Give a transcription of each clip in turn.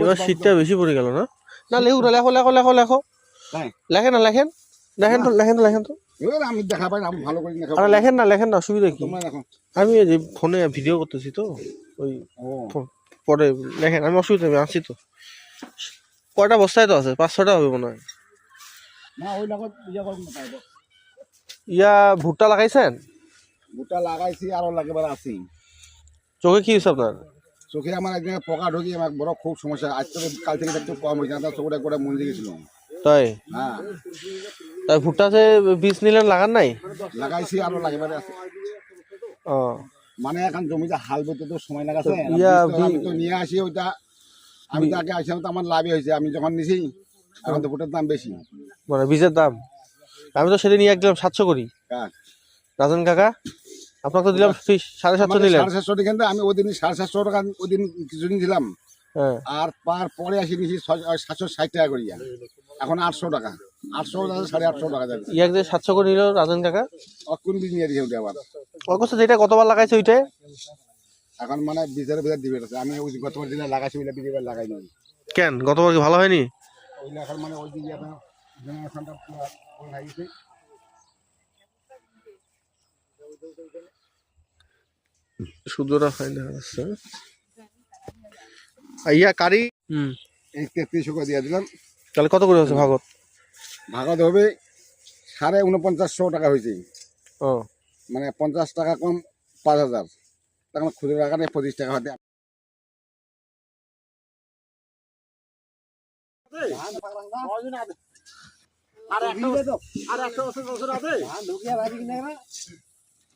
এবার শীতটা বেশি পড়ে গেল না? না লেখো না লেখো লেখো লেখো লেখো? লেখেন না লেখেন। লেখেন তো লেখেন তো লেখেন তো আমি দেখা পাই না ভালো করে দেখা লেখেন না লেখেন না অসুবিধা কি? আমি যে ফোনে ভিডিও করতেছি তো ওই পরে লেখেন আমি অসুবিধা আমি আসছি তো। কয়টা বস্তায় তো আছে? পাঁচ ছটা হবে মনে হয় না ওই লগত ইয়া করব না পাইব ইয়া ভুট্টা লাগাইছেন? ভুট্টা লাগাইছি আরও লাগেবার আছি। চোখে কি হয়েছে আপনার চোখে আমার এক জায়গায় পোকা ঢুকি আমার বড় খুব সমস্যা। আজ তো কাল থেকে একটু কম হয়েছে না চোখটা করে মন্দির গেছিল তাই? হ্যাঁ। তাই ভুট্টাতে বীজ নিলেন লাগান নাই? লাগাইছি আরও লাগেবারে আছে। ও। মানে এখন জমিতে হাল বইতে তো সময় লাগাছে ইয়া, আমি তো- নিয়ে আসি ওইটা। আমি তো আগে আসলাম তো আমার লাভই হয়েছে। আমি যখন নিছি এখন তো ভুট্টার দাম বেশি। মানে বীজের দাম। আমি তো সেদিন নিয়ে দিলাম সাতশো করি। রাজন কাকা? আপনাকে তো দিলাম সাড়ে সাতশো নিলেন। সাড়ে সাতশো কিন্তু আমি ওই দিন সাড়ে সাতশো টাকা ওই দিন কিছুদিন দিলাম। হ্যাঁ। আর পার পরে আসি নিছি সাতশো ষাট টাকা করিয়া। এখন আটশো টাকা। আটশো টাকা সাড়ে আটশো টাকা যাবে। ইয়াক যে সাতশো করে নিল রাজন কাকা। কোন বীজ নিয়ে ওটা আবার। কাছে যেটা গতবার লাগাইছে ওইটাই? এখন মানে বীজের ভিতরে দিবে আমি ওই গতবার দিনে লাগাইছি ওইটা লাগাই নি কেন? গতবার কি ভালো হয়নি? ওইটা এখন মানে ওই দিকে আপনার জেনারেশনটা পুরো লাগিয়েছে শুদ্ধটা হয় না আচ্ছা আর ইয়া কারি? হুম। এই তেত্রিশশো করে দিয়ে দিলাম। তাহলে কত করে হচ্ছে ভাগত? ভাগত হবে সাড়ে উনপঞ্চাশশো টাকা হয়েছে। ও। মানে পঞ্চাশ টাকা কম পাঁচ হাজার। তখন খুচরো টাকা নেই পঁচিশ টাকা হতে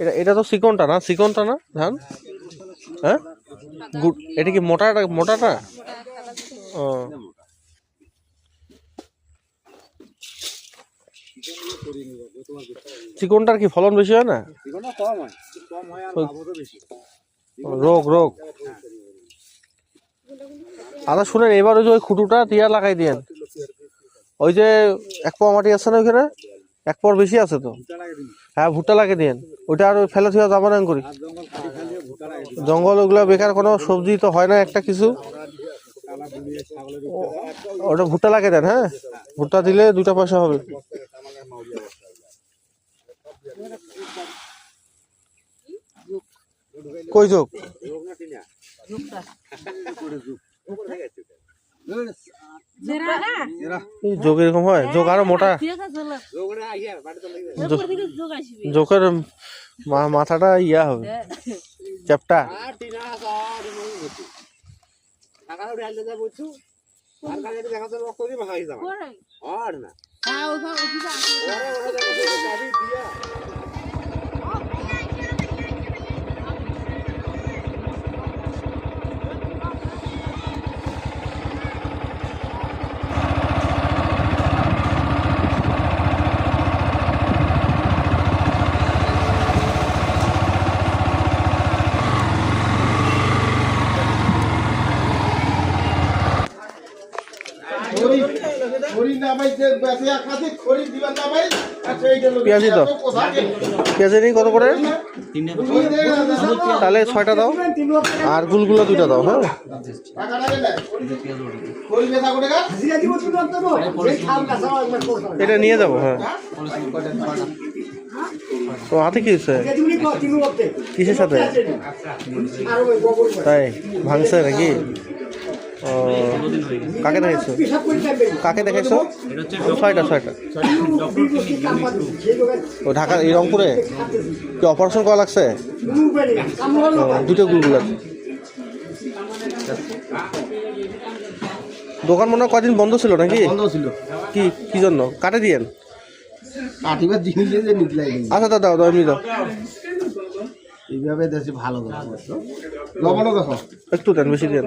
এটা এটা তো চিকনটা না? চিকনটা না ধান? হ্যাঁ? গুড এটা কি মোটাটা মোটাটা? ও। চিকনটার কি ফলন বেশি হয় না? রোগ রোগ। আচ্ছা শুনেন এবার ওই যে ওই খুঁটুটা তিয়া লাগাই দিয়েন। ওই যে এক পোয়া মাটি আছে না ওইখানে? এক পর বেশি আছে তো? হ্যাঁ ভুট্টা লাগিয়ে দিন ওইটা আর ওই ফেলে থুয়া যাব না করি জঙ্গল ওগুলো বেকার, কোনো সবজি তো হয় না একটা কিছু। ওটা ভুট্টা লাগিয়ে দেন হ্যাঁ? ভুট্টা দিলে দুটা পয়সা হবে। কই যোগ? যোগ এরকম হয় যোগ আরও মোটা যোগের মা- মাথাটা ইয়া হবে চ্যাপটা পেঁয়াজি তো পেঁয়াজি নেই কত করে? তাহলে ছয়টা দাও। আর গুলগুলো দুইটা দাও হ্যাঁ? এটা নিয়ে যাব হ্যাঁ। তো হাতে কি হচ্ছে কিসের সাথে? তাই ভাঙছে নাকি? কাকে দেখাইছো কাকে দেখাইছো ছয়টা ছয়টা। ও ঢাকা এই রংপুরে? কি অপারেশন করা লাগছে? দুটো গুলগুল আছে। দোকান মনে হয় কদিন বন্ধ ছিল নাকি? বন্ধ ছিল। কি কি জন্য? কাটে দিয়েন আচ্ছা দাদা দাও এমনি দাও। এইভাবে দেশে ভালো দাম বুঝছ লবণও দেখো। একটু দেন বেশি দেন